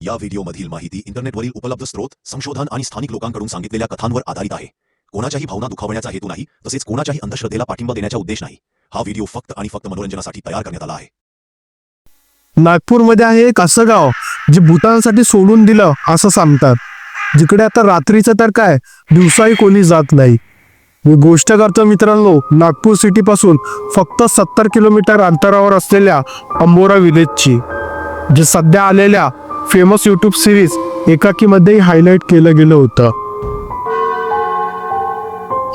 या व्हिडिओमधील माहिती इंटरनेटवरील उपलब्ध स्रोत संशोधन आणि स्थानिक लोकांकडून सांगितलेल्या कथांवर आधारित आहे. कोणाच्याही भावना दुखावण्याचा हेतू नाही तसेच कोणाच्याही अंधश्रद्धेला पाठिंबा देण्याचा उद्देश नाही. हा व्हिडिओ फक्त आणि फक्त मनोरंजनासाठी तयार करण्यात आला आहे. नागपूरमध्ये आहे एक असं गाव जे भूतांसाठी सोडून दिलं असं सांगतात. जिकडे आता रात्रीचं तर काय दिवसाही कोणी जात नाही. मी गोष्ट करतो मित्रांनो नागपूर सिटी पासून फक्त सत्तर किलोमीटर अंतरावर असलेल्या अंबोरा विलेजची जे सध्या आलेल्या फेमस युट्यूब सिरीज एकाकीमध्येही हायलाईट केलं गेलं होतं.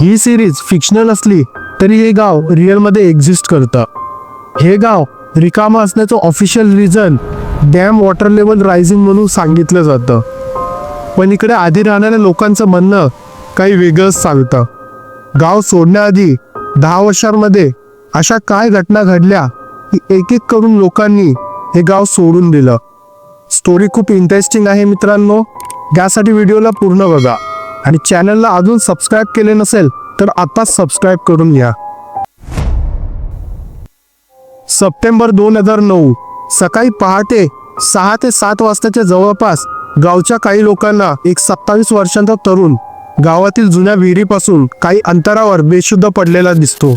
ही सिरीज फिक्शनल असली तरी हे गाव रिअलमध्ये एक्झिस्ट करतं. हे गाव रिकामा असण्याचं official reason dam water level rising म्हणून सांगितलं जातं. पण इकडे आधी राहणाऱ्या लोकांचं म्हणणं काही वेगळंच सांगतं. गाव सोडण्याआधी दहा वर्षांमध्ये अशा काय घटना घडल्या की एक एक करून लोकांनी हे गाव सोडून दिलं. स्टोरी खूप इंटरेस्टिंग आहे मित्रांनो. यासाठी व्हिडिओला पूर्ण बघा. आणि चॅनलला अजून सबस्क्राईब केले नसेल तर आताच सबस्क्राईब करून घ्या. सप्टेंबर दोन हजार नऊ. सकाळी पहाटे सहा ते सात वाजताच्या जवळपास गावच्या काही लोकांना एक सत्तावीस वर्षांचा तरुण गावातील जुन्या विहिरीपासून काही अंतरावर बेशुद्ध पडलेला दिसतो.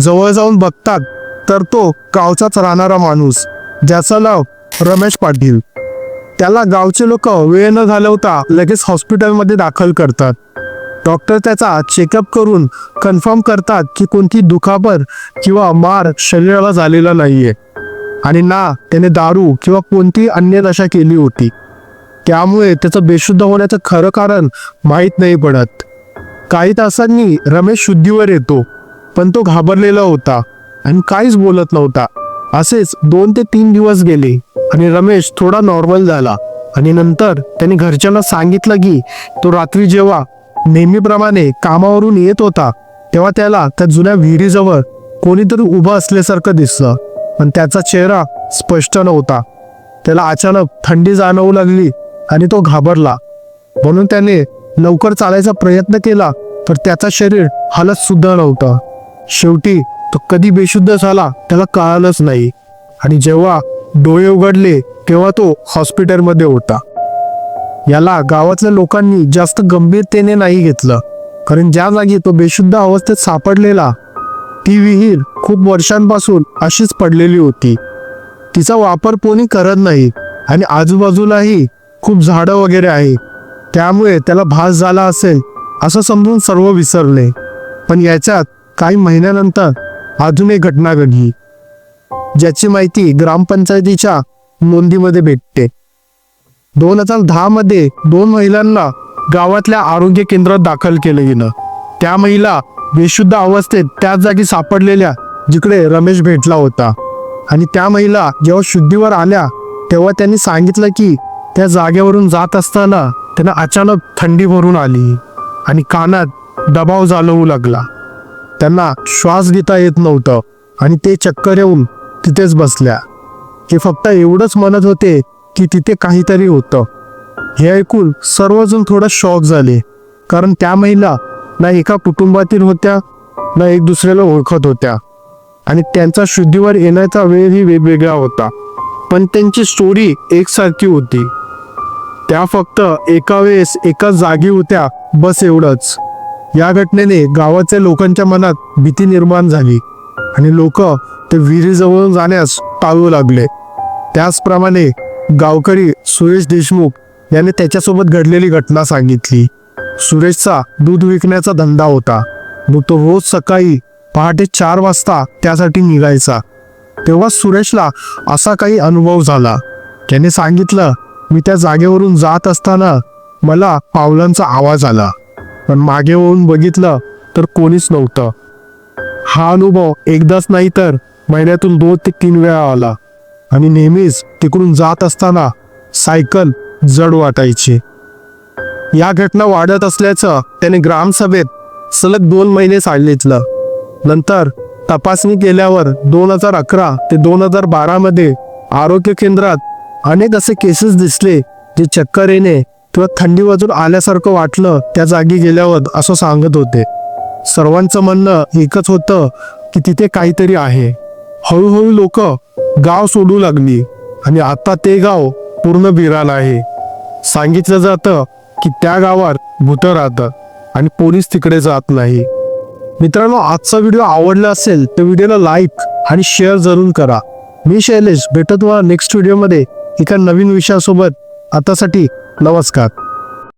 जवळ जाऊन बघतात तर तो गावचाच राहणारा माणूस ज्याचं नाव रमेश पाटील. त्याला गावचे लोक वेळ न घालवता लगेच हॉस्पिटलमध्ये दाखल करतात. डॉक्टर त्याचा चेकअप करून कन्फर्म करतात की कोणती दुखापत किंवा मार शरीराला झालेला नाहीये. आणि ना त्याने दारू किंवा कोणती अन्य नशा केली होती. त्यामुळे त्याचं बेशुद्ध होण्याचं खरं कारण माहीत नाही पडत. काही तासांनी रमेश शुद्धीवर येतो पण तो घाबरलेला होता आणि काहीच बोलत नव्हता. असेच दोन ते तीन दिवस गेले आणि रमेश थोडा नॉर्मल झाला. आणि नंतर त्याने घरच्यांना सांगितलं की तो रात्री जेव्हा नेहमीप्रमाणे कामावरून येत होता तेव्हा त्याला त्या जुन्या विहिरीजवळ कोणीतरी उभं असल्यासारखं दिसलं. पण त्याचा चेहरा स्पष्ट नव्हता. त्याला अचानक थंडी जाणवू लागली आणि तो घाबरला. म्हणून त्याने लवकर चालायचा प्रयत्न केला तर त्याचा शरीर हलत सुद्धा नव्हतं. शेवटी तो कधी बेशुद्ध झाला त्याला कळालंच नाही. आणि जेव्हा डोळे उघडले तेव्हा तो हॉस्पिटलमध्ये होता. याला गावातल्या लोकांनी जास्त गंभीरतेने नाही घेतलं. कारण ज्या जागी तो बेशुद्ध अवस्थेत सापडलेला ती विहीर खूप वर्षांपासून अशीच पडलेली होती. तिचा वापर कोणी करत नाही आणि आजूबाजूलाही खूप झाडं वगैरे आहे. त्यामुळे त्याला भास झाला असेल असं समजून सर्व विसरले. पण याच्यात काही महिन्यानंतर अजून एक घटना घडली ज्याची माहिती ग्रामपंचायतीच्या नोंदीमध्ये भेटते. दोन हजार दहा मध्ये दोन महिलांना गावातल्या आरोग्य केंद्रात दाखल केलं गेलं. त्या महिला बेशुद्ध अवस्थेत त्याच जागी सापडलेल्या जिकडे रमेश भेटला होता. आणि त्या महिला जेव्हा शुद्धीवर आल्या तेव्हा त्यांनी सांगितलं की त्या जागेवरून जात असताना त्यांना अचानक थंडी भरून आली आणि कानात दबाव जाणवू लागला. त्यांना श्वास घेता येत नव्हतं आणि ते चक्कर येऊन तिथेच बसल्या. हे फक्त एवढंच म्हणत होते की तिथे काहीतरी होतं. हे ऐकून सर्वजण थोडं शॉक झाले. कारण त्या महिला ना एका कुटुंबातील होत्या ना एक दुसऱ्याला ओळखत होत्या. आणि त्यांचा शुद्धीवर येण्याचा वेळही वेगवेगळा होता. पण त्यांची स्टोरी एकसारखी होती. त्या फक्त एका वेळेस एका जागी होत्या बस एवढंच. या घटनेने गावाच्या लोकांच्या मनात भीती निर्माण झाली आणि लोक ते विहिरीजवळून जाण्यास टाळू लागले. त्याचप्रमाणे गावकरी सुरेश देशमुख याने त्याच्यासोबत घडलेली घटना सांगितली. सुरेशचा दूध विकण्याचा धंदा होता. मग तो रोज सकाळी पहाटे चार वाजता त्यासाठी निघायचा. तेव्हा सुरेशला असा काही अनुभव झाला. त्याने सांगितलं मी त्या जागेवरून जात असताना मला पावलांचा आवाज आला. पण मागे होऊन बघितलं तर कोणीच नव्हतं. हा अनुभव एकदाच नाही तर महिन्यातून दोन ते तीन वेळा आला. आणि नेहमीच तिकडून जात असताना सायकल जड वाटायची. या घटना वाढत असल्याचं त्याने ग्रामसभेत सलग दोन महिने सांगितलं. नंतर तपासणी केल्यावर दोन हजार अकरा ते दोन हजार बारामध्ये आरोग्य केंद्रात अनेक असे केसेस दिसले जे चक्कर येणे किंवा थंडी वाजून आल्यासारखं वाटलं त्या जागी गेल्यावर असं सांगत होते. सर्वांचं म्हणणं एकच होतं की तिथे काहीतरी आहे. हळूहळू लोक गाव सोडू लागली आणि आता ते गाव पूर्ण बिराल आहे. सांगितलं जातं की त्या गावात भूतं राहतात आणि पोलीस तिकडे जात नाही. मित्रांनो आजचा व्हिडिओ आवडला असेल तर व्हिडिओला लाईक आणि शेअर जरूर करा. मी शैलेश भेटत तुम्हाला नेक्स्ट व्हिडिओमध्ये एका नवीन विषयासोबत. आतासाठी नमस्कार.